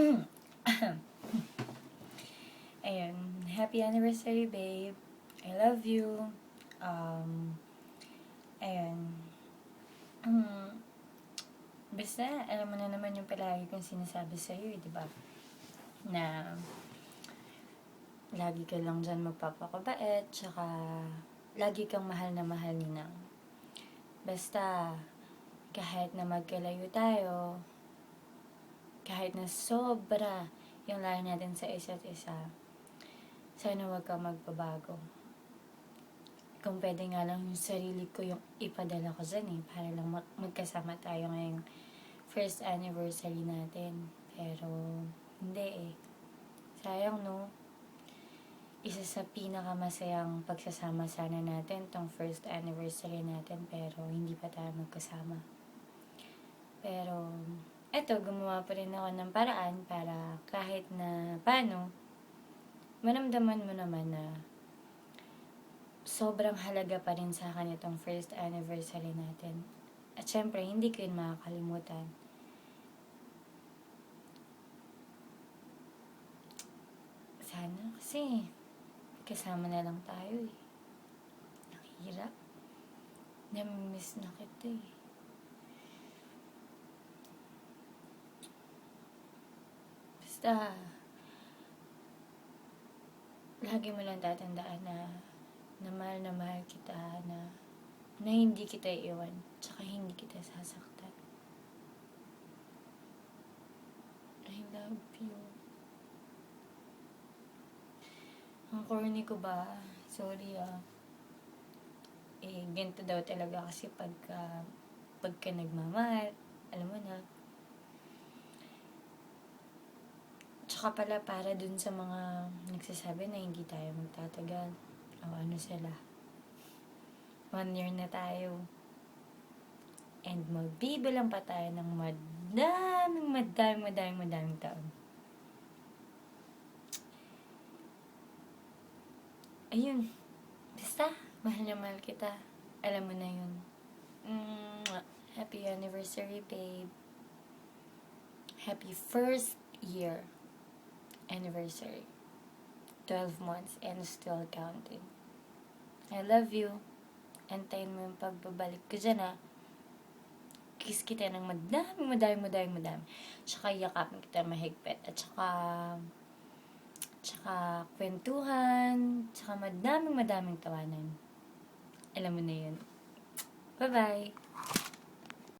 Ayun, happy anniversary, babe. I love you. Um, ayun. Mm, basta, alam mo na naman yung palagi kong sinasabi sa'yo, eh, di ba? Na, lagi ka lang dyan magpapakabait, tsaka, lagi kang mahal na mahal ni Nang. Basta, kahit na magkalayo tayo, kahit na sobra yung layo natin sa isa't isa, sana huwag kang magbabago. Kung pwede nga lang yung sarili ko yung ipadala ko dyan eh, para lang mag- magkasama tayo ngayong first anniversary natin. Pero, hindi eh. Sayang no? Isa sa pinakamasayang pagsasama sana natin tong first anniversary natin pero hindi pa tayo magkasama. Pero, eto, gumawa pa rin ako ng paraan para kahit na paano, maramdaman mo naman na sobrang halaga pa rin sa akin itong first anniversary natin. At syempre, hindi ko yun makakalimutan. Sana kasi kasama na lang tayo eh. Nakihirap. Namimiss na kita eh. Basta, lagi mo lang tatandaan na na mahal na mahal kita, na, na hindi kita iiwan, tsaka hindi kita sasaktan. I love you. Ang corny ko ba? Sorry ah. Eh, ganito daw talaga kasi pagka, pagka nagmamahal, alam mo na, Tsaka pala para dun sa mga nagsasabi na hindi tayo magtatagal. O ano sila. One year na tayo. And magbibilang pa tayo ng madaming, madaming, madaming, madaming taon. Ayun. Basta, mahal na mahal kita. Alam mo na yun. Happy anniversary, babe. Happy first year anniversary. 12 months and still counting. I love you. Antayin mo yung pagbabalik ko dyan, ha. Kiss kita ng madami, madami, madami, madami. Tsaka yakapin kita mahigpit. At tsaka, tsaka kwentuhan, tsaka madaming, madaming tawanan. Alam mo na yun. Bye-bye.